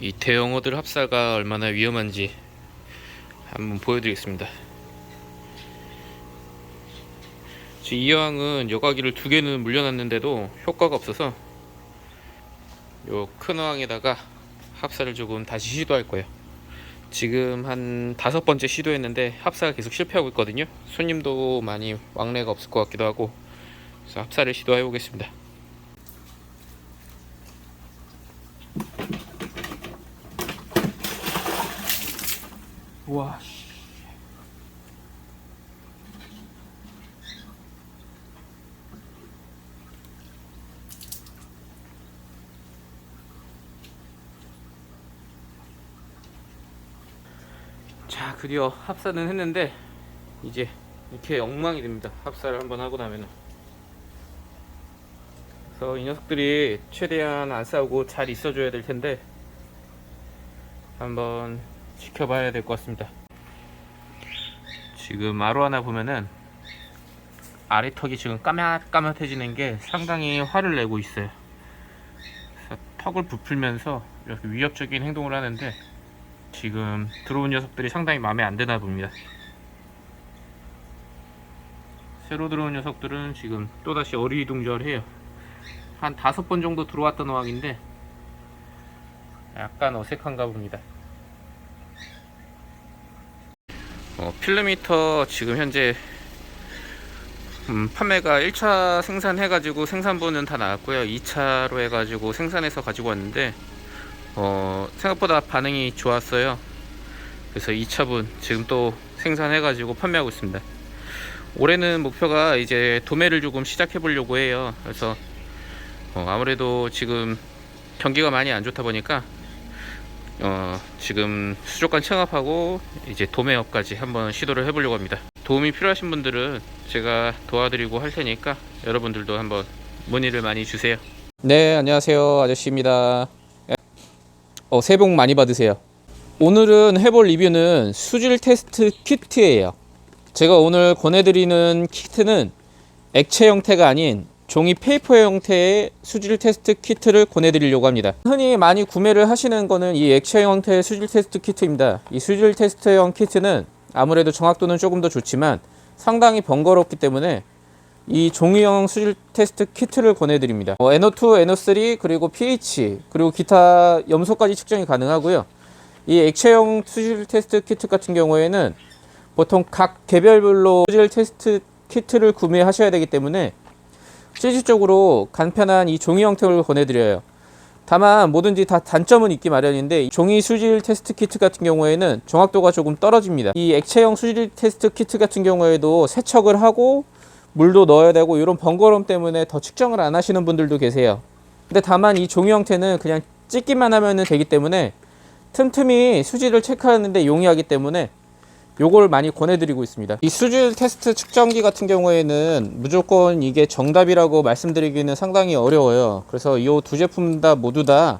이 대형어들 합사가 얼마나 위험한지 한번 보여드리겠습니다. 지금 이 여왕은 여과기를 두 개는 물려놨는데도 효과가 없어서 요 큰 어항에다가 합사를 조금 다시 시도할 거예요. 지금 한 다섯 번째 시도했는데 합사가 계속 실패하고 있거든요. 손님도 많이 왕래가 없을 것 같기도 하고 그래서 합사를 시도해 보겠습니다. 와. 씨. 자, 드디어 합사는 했는데 이제 이렇게 엉망이 됩니다. 합사를 한번 하고 나면은. 그래서 이 녀석들이 최대한 안 싸우고 잘 있어줘야 될 텐데 한번 지켜봐야 될 것 같습니다. 지금 아로하나 보면은 아래 턱이 지금 까맣까맣해지는 게 상당히 화를 내고 있어요. 턱을 부풀면서 이렇게 위협적인 행동을 하는데 지금 들어온 녀석들이 상당히 마음에 안 드나 봅니다. 새로 들어온 녀석들은 지금 또다시 어리둥절해요. 한 다섯 번 정도 들어왔던 어항인데 약간 어색한가 봅니다. 어, 필름미터 지금 현재 음, 판매가 1차 생산해가지고 생산분은 다 나왔고요. 2차로 해가지고 생산해서 가지고 왔는데 어, 생각보다 반응이 좋았어요. 그래서 2차분 지금 또 생산해가지고 판매하고 있습니다. 올해는 목표가 이제 도매를 조금 시작해 보려고 해요. 그래서 어, 아무래도 지금 경기가 많이 안 좋다 보니까 어, 지금 수족관 청합하고 이제 도매업까지 한번 시도를 해보려고 합니다. 도움이 필요하신 분들은 제가 도와드리고 할 테니까 여러분들도 한번 문의를 많이 주세요. 네, 안녕하세요. 아저씨입니다. 어, 새해 복 많이 받으세요. 오늘은 해볼 리뷰는 수질 테스트 키트예요. 제가 오늘 권해드리는 키트는 액체 형태가 아닌 종이 페이퍼 형태의 수질 테스트 키트를 권해드리려고 합니다. 흔히 많이 구매를 하시는 거는 이 액체 형태의 수질 테스트 키트입니다. 이 수질 테스트형 키트는 아무래도 정확도는 조금 더 좋지만 상당히 번거롭기 때문에 이 종이형 수질 테스트 키트를 권해드립니다. 어, NO2, NO3 그리고 pH 그리고 기타 염소까지 측정이 가능하고요. 이 액체형 수질 테스트 키트 같은 경우에는 보통 각 개별별로 수질 테스트 키트를 구매하셔야 되기 때문에 실질적으로 간편한 이 종이 형태를 권해드려요. 다만 뭐든지 다 단점은 있기 마련인데 이 종이 수질 테스트 키트 같은 경우에는 정확도가 조금 떨어집니다. 이 액체형 수질 테스트 키트 같은 경우에도 세척을 하고 물도 넣어야 되고 이런 번거로움 때문에 더 측정을 안 하시는 분들도 계세요. 근데 다만 이 종이 형태는 그냥 찍기만 하면 되기 때문에 틈틈이 수질을 체크하는데 용이하기 때문에 요걸 많이 권해드리고 있습니다. 이 수질 테스트 측정기 같은 경우에는 무조건 이게 정답이라고 말씀드리기는 상당히 어려워요. 그래서 이 두 제품 다 모두 다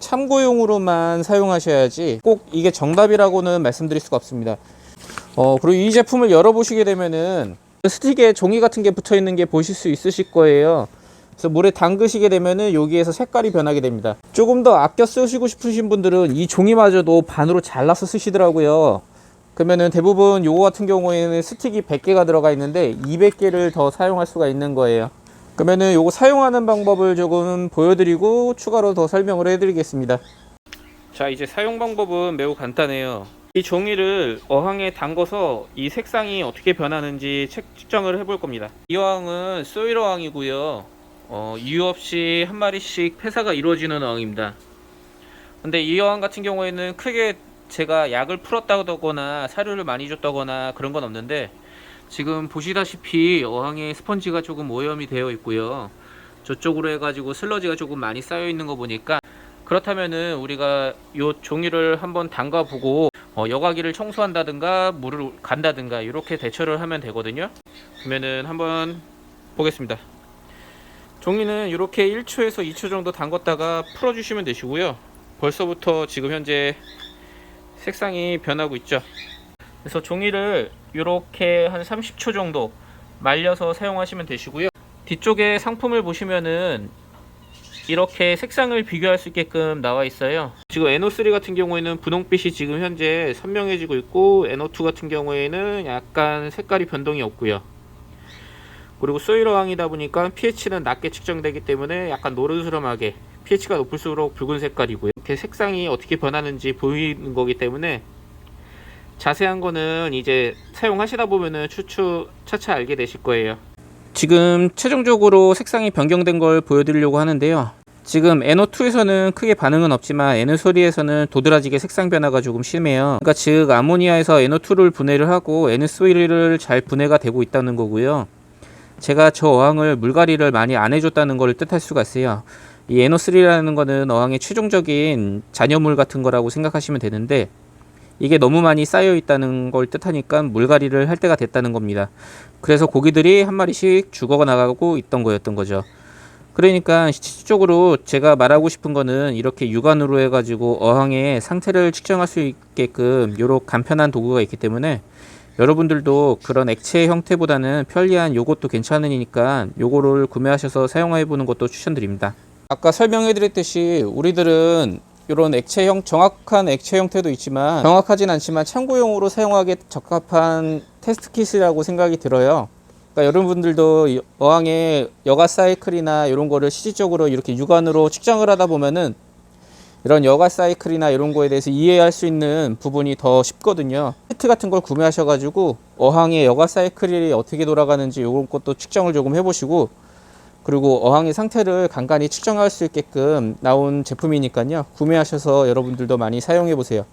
참고용으로만 사용하셔야지 꼭 이게 정답이라고는 말씀드릴 수가 없습니다. 어, 그리고 이 제품을 열어보시게 되면은 스틱에 종이 같은 게 붙어 있는 게 보실 수 있으실 거예요. 그래서 물에 담그시게 되면은 여기에서 색깔이 변하게 됩니다. 조금 더 아껴 쓰시고 싶으신 분들은 이 종이마저도 반으로 잘라서 쓰시더라고요. 그러면은 대부분 요거 같은 경우에는 스틱이 100개가 들어가 있는데 200개를 더 사용할 수가 있는 거예요. 그러면은 요거 사용하는 방법을 조금 보여드리고 추가로 더 설명을 해드리겠습니다. 자 이제 사용 방법은 매우 간단해요. 이 종이를 어항에 담궈서 이 색상이 어떻게 변하는지 책- 측정을 해볼 겁니다. 이 어항은 소일 어항이고요. 어, 이유 없이 한 마리씩 폐사가 이루어지는 어항입니다. 근데 이 어항 같은 경우에는 크게 제가 약을 풀었다거나 사료를 많이 줬다거나 그런 건 없는데 지금 보시다시피 어항에 스펀지가 조금 오염이 되어 있고요. 저쪽으로 해가지고 슬러지가 조금 많이 쌓여 있는 거 보니까 그렇다면은 우리가 요 종이를 한번 담가 보고 어, 여과기를 청소한다든가 물을 간다든가 이렇게 대처를 하면 되거든요. 그러면은 한번 보겠습니다. 종이는 이렇게 1초에서 2초 정도 담궜다가 풀어주시면 되시고요. 벌써부터 지금 현재 색상이 변하고 있죠. 그래서 종이를 이렇게 한 30초 정도 말려서 사용하시면 되시고요. 뒤쪽에 상품을 보시면은 이렇게 색상을 비교할 수 있게끔 나와 있어요. 지금 NO3 같은 경우에는 분홍빛이 지금 현재 선명해지고 있고 NO2 같은 경우에는 약간 색깔이 변동이 없고요. 그리고 소일 어항이다 보니까 pH는 낮게 측정되기 때문에 약간 노르스름하게 pH가 높을수록 붉은 색깔이고요. 이렇게 색상이 어떻게 변하는지 보이는 거기 때문에 자세한 거는 이제 사용하시다 보면은 추추 차차 알게 되실 거예요. 지금 최종적으로 색상이 변경된 걸 보여드리려고 하는데요. 지금 NO2에서는 크게 반응은 없지만 N3에서는 도드라지게 색상 변화가 조금 심해요. 그러니까 즉 아모니아에서 NO2를 분해를 하고 N3를 잘 분해가 되고 있다는 거고요. 제가 저 어항을 물갈이를 많이 안 해줬다는 걸 뜻할 수가 있어요. 이 NO3라는 거는 어항의 최종적인 잔여물 같은 거라고 생각하시면 되는데 이게 너무 많이 쌓여 있다는 걸 뜻하니까 물갈이를 할 때가 됐다는 겁니다. 그래서 고기들이 한 마리씩 죽어 나가고 있던 거였던 거죠. 그러니까 실질적으로 제가 말하고 싶은 거는 이렇게 육안으로 해가지고 어항의 상태를 측정할 수 있게끔 요런 간편한 도구가 있기 때문에 여러분들도 그런 액체 형태보다는 편리한 요것도 괜찮으니까 요거를 구매하셔서 사용해 보는 것도 추천드립니다. 아까 설명해 드렸듯이 우리들은 이런 액체형 정확한 액체 형태도 있지만 정확하진 않지만 참고용으로 사용하기에 적합한 테스트 킷이라고 생각이 들어요. 그러니까 여러분들도 이 어항의 여가 사이클이나 이런 거를 실질적으로 이렇게 육안으로 측정을 하다 보면은 이런 여가 사이클이나 이런 거에 대해서 이해할 수 있는 부분이 더 쉽거든요. 키트 같은 걸 구매하셔가지고 어항의 여가 사이클이 어떻게 돌아가는지 이런 것도 측정을 조금 해보시고 그리고 어항의 상태를 간간히 측정할 수 있게끔 나온 제품이니까요. 구매하셔서 여러분들도 많이 사용해 보세요.